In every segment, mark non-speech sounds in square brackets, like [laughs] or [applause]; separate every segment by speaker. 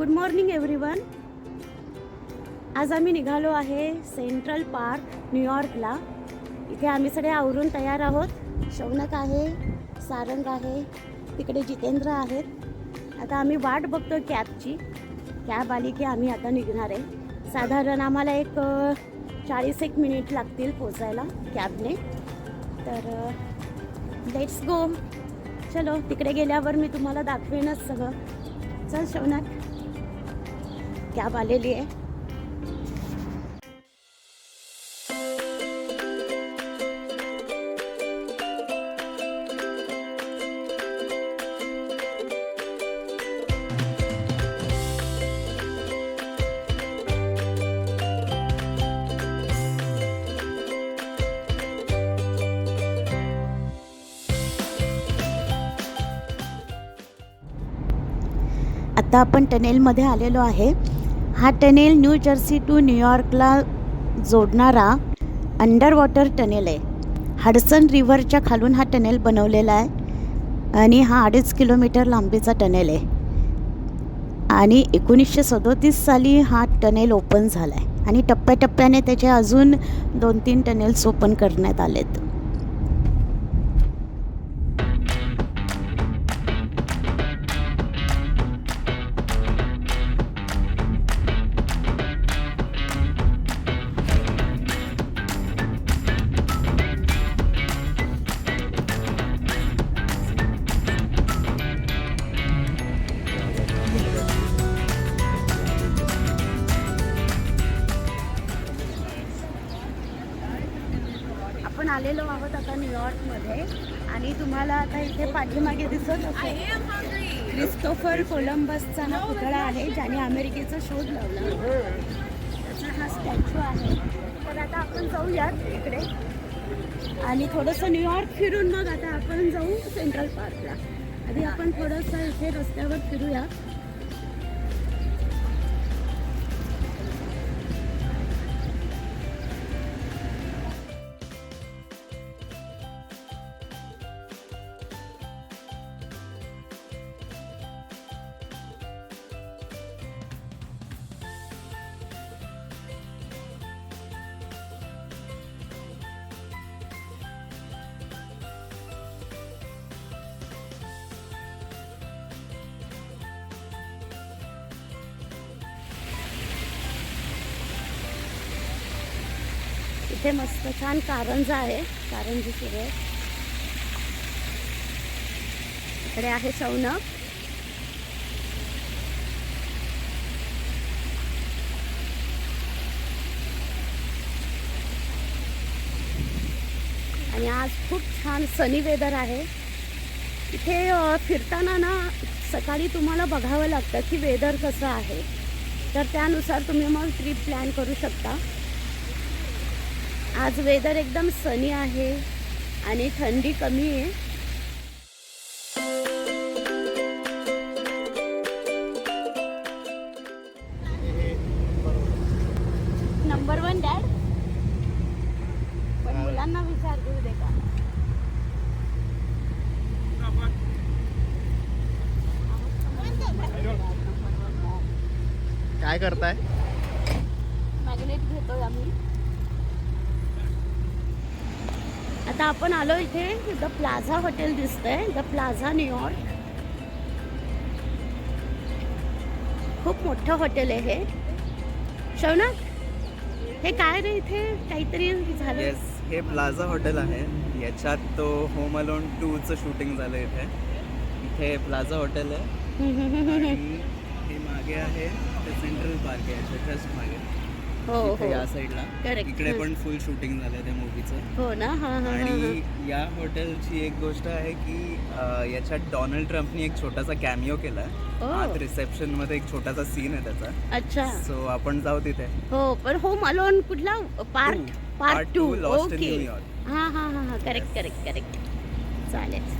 Speaker 1: Good morning everyone आज आम्ही निघालो आहे सेंट्रल पार्क न्यूयॉर्कला इथे आम्ही सगळे आवरून तयार आहोत. शौनक आहे सारंग आहे तिकडे जितेंद्र आहेत. आता आम्ही वाट बघतो कॅबची. कॅब आली की आम्ही आता निघणार आहे. साधारण आम्हाला एक चाळीस एक मिनिट लागतील पोचायला कॅबने. तर लेट्स गो चलो तिकडे गेल्यावर मी तुम्हाला दाखवेनच सगळं. चल शौनक. कॅब आलेली आहे. आता आपण टनेलमध्ये आलेलो आहे. हा टनेल न्यू जर्सी टू न्यूयॉर्कला जोडणारा अंडर वॉटर टनेल आहे. हडसन रिव्हरच्या खालून हा टनेल बनवलेला आहे आणि हा अडीच किलोमीटर लांबीचा टनेल आहे. आणि एकोणीसशे सदोतीस साली हा टनेल ओपन झाला आहे आणि टप्प्याटप्प्याने त्याचे अजून दोन तीन टनेल्स ओपन करण्यात आलेत. इथे पाठीमागे दिसत असेल क्रिस्टोफर कोलंबसचा ना पुतळा आहे ज्याने अमेरिकेचा शोध लावला. त्याचा हा स्टॅच्यू आहे. तर आता आपण जाऊयात इकडे. आणि थोडंसं न्यूयॉर्क फिरून मग आता आपण जाऊ सेंट्रल पार्कला. आधी आपण थोडंसं इथे रस्त्यावर फिरूया. इथे मस्त छान कारंजा आहे कारंजी सुरू आहे इकडे आहे शौनक आणि आज खूप छान सनी वेदर आहे. इथे फिरताना ना सकाळी तुम्हाला बघावं लागतं की वेदर कसं आहे. तर त्यानुसार तुम्ही मग ट्रिप प्लॅन करू शकता. आज वेदर एकदम सनी आहे आणि थंडी कमी आहे. नंबर वन डॅड पण मुलांना विचार करू दे का?
Speaker 2: काय करताय?
Speaker 1: मॅग्नेट घेतोय आम्ही. आता आपण आलो इथे द प्लाझा हॉटेल दिसतंय द प्लाझा न्यूयॉर्क खूप मोठं हॉटेल आहे हे. शौनक हे काय रे इथे? काहीतरी झालं.
Speaker 2: येस हे प्लाझा हॉटेल आहे. याच्यात तो होम अलोन टूचं शूटिंग झालं इथे. इथे प्लाझा हॉटेल आहे. आणि हे मागे आहे ते सेंट्रल पार्क आहे याच्या मागे.
Speaker 1: हो
Speaker 2: इथे
Speaker 1: हो.
Speaker 2: या साईडला.
Speaker 1: Correct.
Speaker 2: इकडे
Speaker 1: हं.
Speaker 2: पण फुल शूटिंग झालं त्या मूवीचं
Speaker 1: हो ना? हा हा हा
Speaker 2: आणि या हॉटेलची एक गोष्ट आहे की अं, याच्यात डोनाल्ड ट्रम्पनी एक छोटासा कॅमिओ केला
Speaker 1: Oh.
Speaker 2: आत रिसेप्शनमध्ये एक छोटासा सीन आहे त्याचा.
Speaker 1: अच्छा.
Speaker 2: सो आपण जाऊ तिथे.
Speaker 1: हो पण होम अलोन कुठला? Part
Speaker 2: Two.
Speaker 1: Part
Speaker 2: Part
Speaker 1: two
Speaker 2: two, Lost in
Speaker 1: okay
Speaker 2: New York.
Speaker 1: हा हा हा हा. करेक्ट करेक्ट करेक्ट चालेल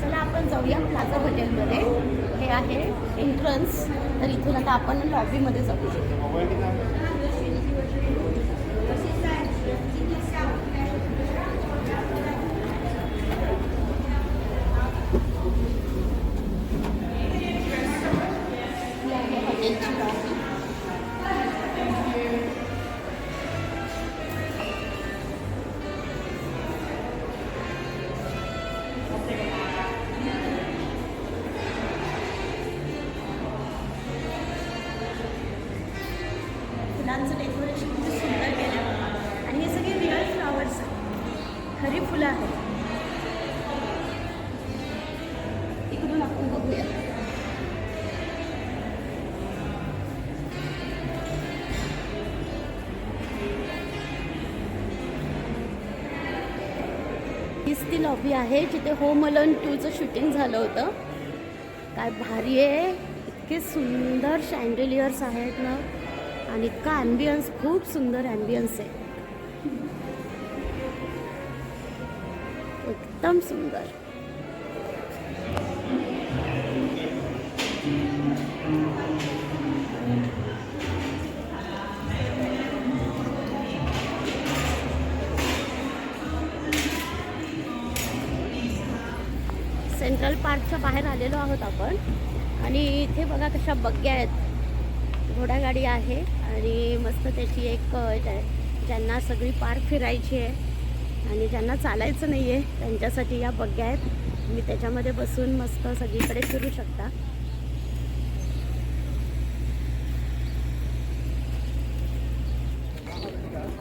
Speaker 1: चला आपण जाऊया प्लाझा हॉटेलमध्ये हे आहे एंट्रन्स तर इथून आता आपण लॉबीमध्ये जाऊ शकतो. फुलांचं डेकोरेशन खूप सुंदर केलं आहे आणि हे सगळे रिअल फ्लॉवर्स आहेत. खरी फुलं आहेत. इकडून आपण बघूया. हीच ती लॉबी आहे जिथे होम अलोन टूचं शूटिंग झालं होतं. काय भारी आहे. इतके सुंदर शँडेलियर्स आहेत ना. आणि इतका ॲम्बियन्स खूप सुंदर ॲम्बियन्स आहे. एकदम सुंदर. सेंट्रल पार्कच्या बाहेर आलेलो आहोत आपण. आणि इथे बघा कशा बग्ग्या आहेत. घोडागाडी आहे. आणि मस्त त्याची एक ज्यांना सगळी पार्क फिरायची आहे आणि ज्यांना चालायचं नाही आहे त्यांच्यासाठी या बग्ग्या आहेत. तुम्ही त्याच्यामध्ये बसून मस्त सगळीकडे फिरू शकता.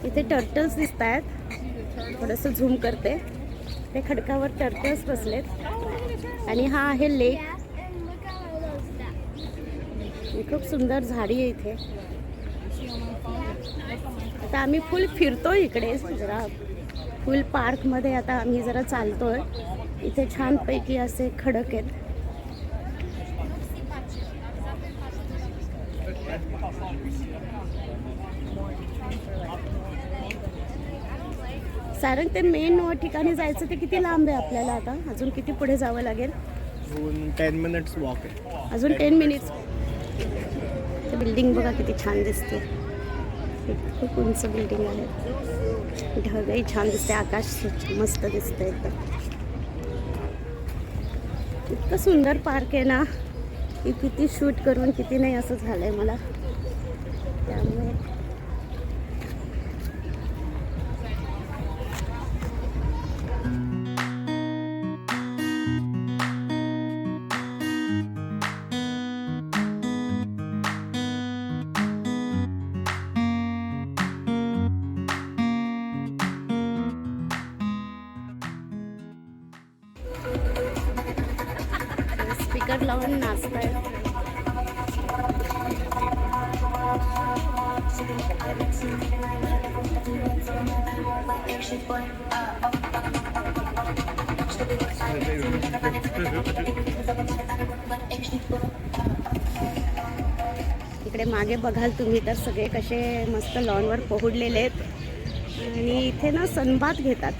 Speaker 1: इथे टर्टल्स दिसत आहेत थोडंसं झूम करते. ते खडकावर टर्टल्स बसलेत. आणि हा आहे लेक खूप सुंदर झाडी आहे इथे. आता आम्ही फुल फिरतोय इकडे जरा फुल पार्कमध्ये आता आम्ही जरा चालतोय. इथे छानपैकी असे खडक आहेत. सारंग ते मेन ठिकाणी जायचं ते किती लांब आहे आपल्याला आता? अजून किती पुढे जावं लागेल?
Speaker 3: टेन मिनिट्स वॉक आहे.
Speaker 1: अजून टेन मिनिट्स बिल्डिंग बघा किती छान दिसते खूप उंच बिल्डिंग आहे. ढगही छान दिसते आकाश मस्त दिसतं एकदम. इतकं सुंदर पार्क आहे ना. की किती शूट करून किती नाही असं झालंय मला. त्यामुळे स्पीकर लावून नाचताय. इकडे मागे बघाल तुम्ही तर सगळे कसे मस्त लॉनवर पोहडलेले आहेत. आणि इथे ना सनबात घेतात.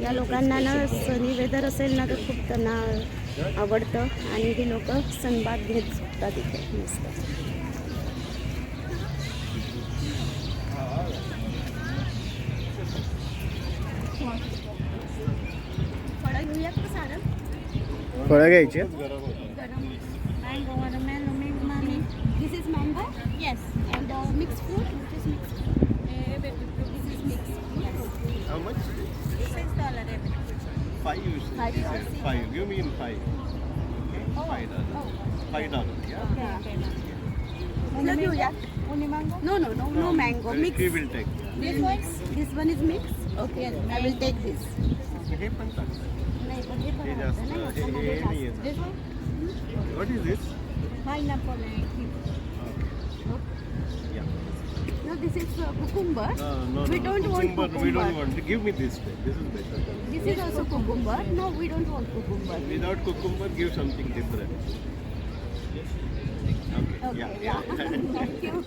Speaker 1: या लोकांना ना सनी वेदर असेल ना तर खूप त्यांना आवडतं आणि ती लोक संबाद घेत सुद्धा तिथे मस्त. फळ
Speaker 3: घ्यायचे?
Speaker 1: बरोबर गरम काय गं
Speaker 3: बरं mallow
Speaker 1: Six dollar every.
Speaker 3: Five. you said.
Speaker 1: Five
Speaker 3: You said
Speaker 1: dollars.
Speaker 3: Five. You mean five? Okay. Five dollars. Five dollars. Yeah.
Speaker 1: Okay. Mango घेऊयात? Only mango? No, no, no, no mango.
Speaker 3: He
Speaker 1: Mix.
Speaker 3: will take.
Speaker 1: This one? This one is mixed? Okay. I will take this.
Speaker 3: हे पण चांगलं आहे.
Speaker 1: नाही पण हे
Speaker 3: हे
Speaker 1: बरं
Speaker 3: जास्त
Speaker 1: वाटतं ना,
Speaker 3: हे-
Speaker 1: याच्यामध्ये
Speaker 3: हे नाही
Speaker 1: जास्त.
Speaker 3: येत.
Speaker 1: This one?
Speaker 3: What is this?
Speaker 1: Pineapple and
Speaker 3: Yeah.
Speaker 1: No, this is uh, cucumber.
Speaker 3: No, no,
Speaker 1: We
Speaker 3: no.
Speaker 1: don't want
Speaker 3: Cucumber, We don't
Speaker 1: cucumber.
Speaker 3: want. Give me this. This is better.
Speaker 1: This is also cucumber. No, we don't want cucumber.
Speaker 3: Without cucumber, give something different. Okay.
Speaker 1: Okay,
Speaker 3: Yeah.
Speaker 1: yeah. [laughs] Thank you.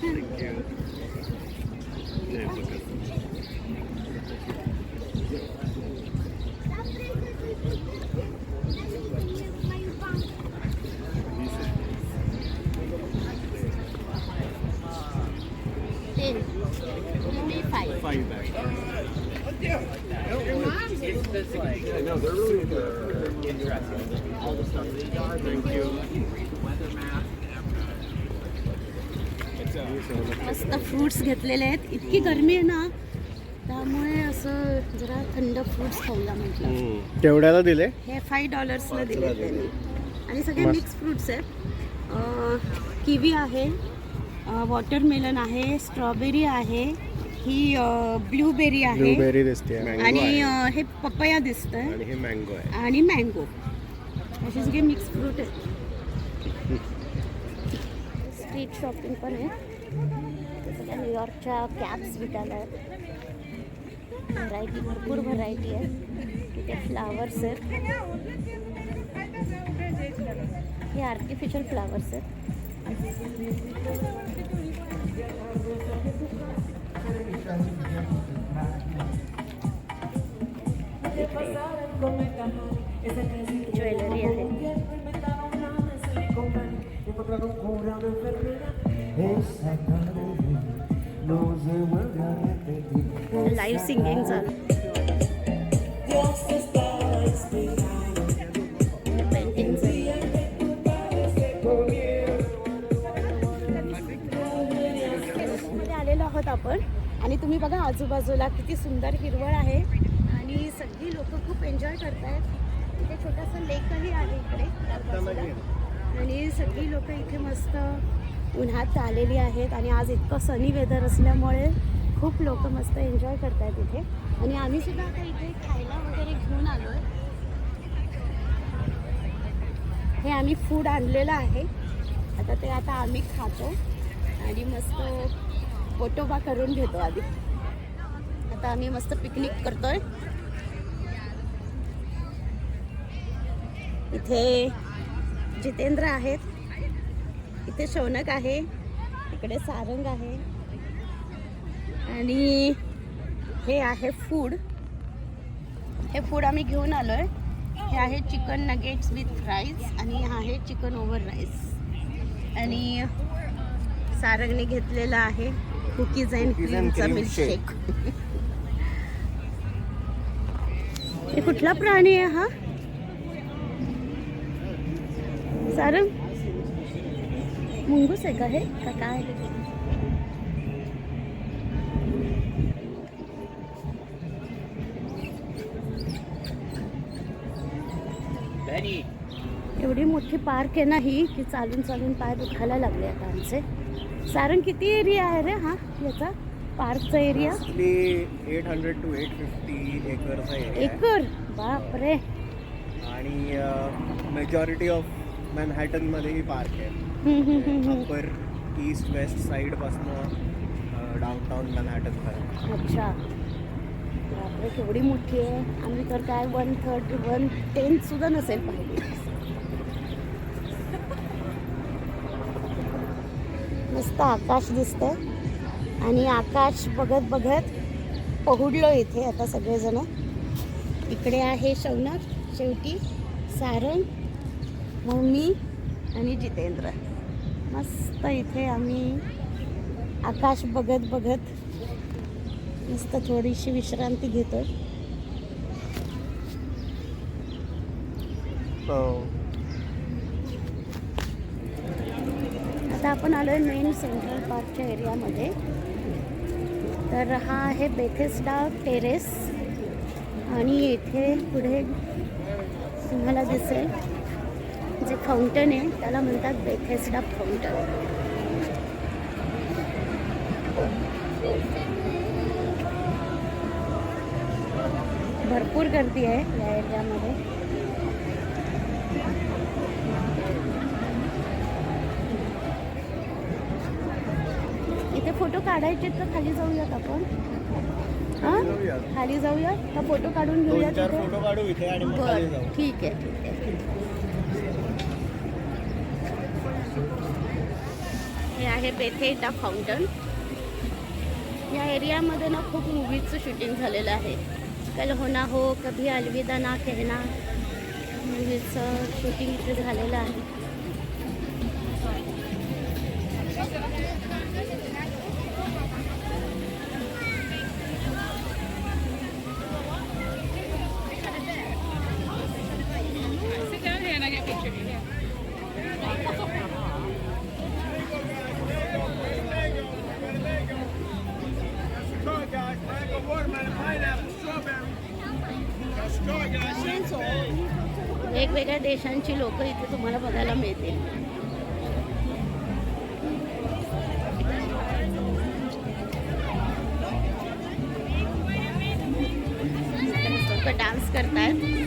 Speaker 3: Thank you.
Speaker 1: Fruits घेतलेले आहेत. इतकी गरमी आहे ना त्यामुळे असं जरा थंड फ्रुट्स खाऊया म्हटलं.
Speaker 3: तेवढ्याला दिले?
Speaker 1: हे फाय डॉलर्सला दिले. त्यांनी. आणि सगळे
Speaker 3: मस्त.
Speaker 1: मिक्स फ्रुट्स आहेत. किवी आहे वॉटरमेलन आहे स्ट्रॉबेरी आहे ही ब्लूबेरी आहे.
Speaker 4: ब्लूबेरी दिसते.
Speaker 1: आणि अ, हे पपया दिसतंय.
Speaker 4: आणि हे मँगो आहे.
Speaker 1: आणि मँगो असे सगळे मिक्स फ्रूट आहेत. स्ट्रीट शॉपिंग पण आहे. न्यूयॉर्कच्या कॅप्स आहेत व्हरायटी भरपूर व्हरायटी आहे तिथे फ्लावर्स आहेत हे। आर्टिफिशियल फ्लावर्स आहेत ज्वेलरी आहे पेंटिंगमध्ये आलेलो आहोत आपण. आणि तुम्ही बघा आजूबाजूला किती सुंदर हिरवळ आहे. आणि सगळी लोक खूप एन्जॉय करतायत. इथे छोटासा लेकही आहे इकडे. आणि सगळी लोक इथे मस्त उन्हात आलेली आहेत आणि आज इतकं सनी वेदर असल्यामुळे खूप लोक मस्त एन्जॉय करत आहेत इथे. आणि आम्ही सुद्धा आता इथे खायला वगैरे घेऊन आलो आहे हे आम्ही फूड आणलेलं आहे. आता ते आता आम्ही खातो आणि मस्त पोटोबा करून घेतो आधी. आता आम्ही मस्त पिकनिक करतोय. इथे जितेंद्र आहेत. इथे शौनक आहे इकडे सारंग आहे. आणि हे आहे फूड हे फूड आम्ही घेऊन आलोय. हे आहे चिकन नगेट्स विथ राईस आणि हा आहे चिकन ओव्हर राईस आणि सारंगने घेतलेला आहे कुकीज अँड क्रीमचा मिल्कशेक हे कुठला प्राणी आहे हा? सारंग? मुंगूस आहे का हे का काय एवढी मोठी पार्क आहे ना ही की चालून चालून पाय दुखायला लागले आता आमचे. सारंग किती एरिया आहे रे हा याचा? पार्कचा area
Speaker 4: eight hundred to eight fifty एकरचा
Speaker 1: acre? बापरे.
Speaker 4: आणि मेजॉरिटी ऑफ मॅनहॅटनमध्ये ही पार्क आहे. अपर ईस्ट वेस्ट साईडपासनं डाऊनटाऊन मॅनहॅटन पर्यंत.
Speaker 1: अच्छा. बापरे केवढी मोठी आहे. आम्ही तर काय वन थर्ड वन टेन सुद्धा नसेल पाहिजे मस्त आकाश दिसतंय. आणि आकाश बघत बघत पहुडलो इथे आता सगळेजण. इकडे आहे शौनक शेवटी सारंग मम्मी आणि जितेंद्र. मस्त इथे आम्ही आकाश बघत बघत मस्त थोडीशी विश्रांती घेतोय. आता आपण आलोय मेन सेंट्रल पार्कच्या एरियामध्ये तर हा आहे बेथेस्डा टेरेस आणि येथे पुढे तुम्हाला दिसेल. जे फाउंटन आहे त्याला म्हणतात बेथेस्डा फाउंटन भरपूर गर्दी आहे या एरियामध्ये इथे फोटो काढायचे तर खाली जाऊयात आपण. हा? खाली जाऊया का फोटो काढून घेऊया तिथे? बर. ठीक आहे ठीक आहे. हे आहे बेथेटा फाउंटन. या एरियामध्ये ना खूप मूवीजचं शूटिंग झालेलं आहे. कल होना हो कभी अलविदा ना कहना. मूवीजचं शूटिंग इथे झालेलं आहे. देशांची लोक इथे तुम्हाला बघायला मिळतील. डान्स करतात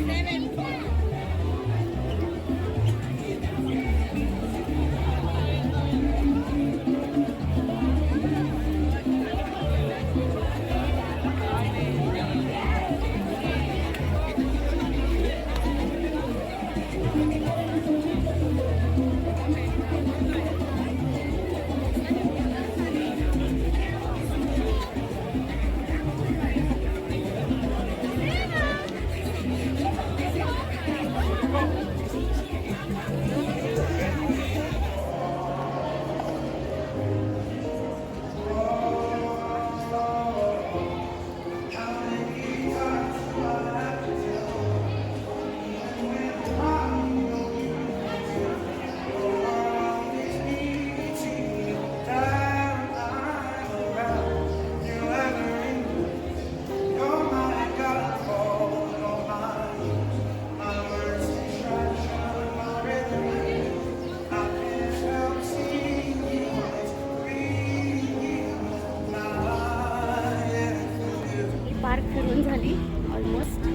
Speaker 1: पार्क फिरून झाली ऑलमोस्ट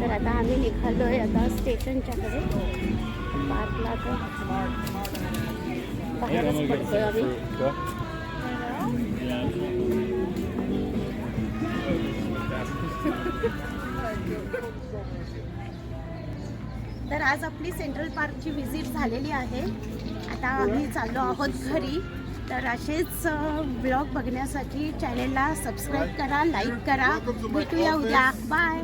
Speaker 1: तर आता आम्ही निघालो आहे आता स्टेशनच्याकडे. पार्कला आता बाहेरच पडतोय आम्ही. तर आज आपली सेंट्रल पार्कची व्हिजिट झालेली आहे. आता आम्ही चाललो आहोत घरी. तर असेच ब्लॉग बघण्यासाठी चॅनेलला सबस्क्राईब करा लाईक करा. भेटूया उद्या. बाय